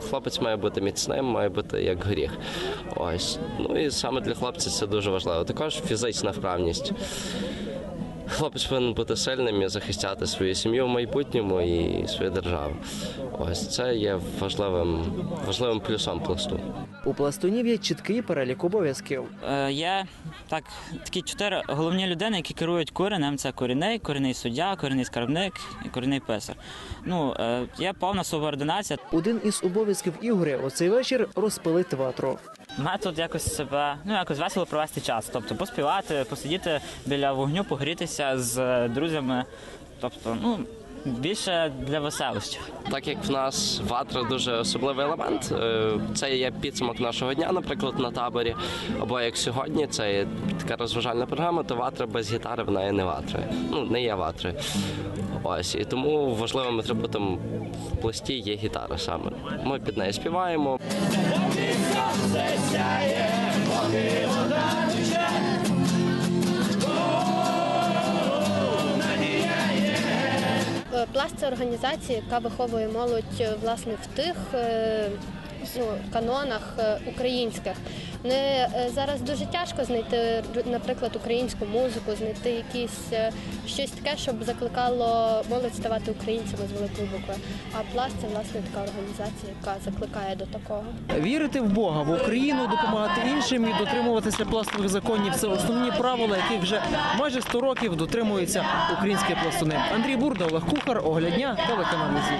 хлопець має бути міцним, має бути як гріх. Ось. Ну і саме для хлопця це дуже важливо. Також фізична вправність. Хлопець повинен бути сильним і захищати свою сім'ю в майбутньому і свою державу. Ось це є важливим, важливим плюсом пласту. У пластунів є чіткий перелік обов'язків. Е, Є так, такі чотири головні людини, які керують коренем. Це корінний, корінний суддя, корінний скарбник і корінний писар. Ну, е, є повна субординація. Один із обов'язків Ігоря у цей вечір розпилити ватру. Метод якось себе, ну якось весело провести час. Тобто поспівати, посидіти біля вогню, погрітися з е, друзями. Тобто, ну, більше для веселощів. Так як в нас ватра дуже особливий елемент, е, це є підсумок нашого дня, наприклад, на таборі. Або як сьогодні, це є така розважальна програма, то ватра без гітари вона є не ватрою. Ну, не є ватрою. Ось і тому важливим атрибутом в пласті є гітара саме. Ми під нею співаємо. Пласт це організація, яка виховує молодь е, власне в тих е, канонах е, українських. Не е, зараз дуже тяжко знайти, наприклад, українську музику, знайти якісь е, щось таке, щоб закликало молодь ставати українцями з великої букви. А пласт це власне така організація, яка закликає до такого. Вірити в Бога, в Україну, допомагати іншим і дотримуватися пластових законів це основні правила, яких вже майже 100 років дотримуються українські пластуни. Андрій Бурда, Олег Кухар, Оглядня, телеканал «Зі».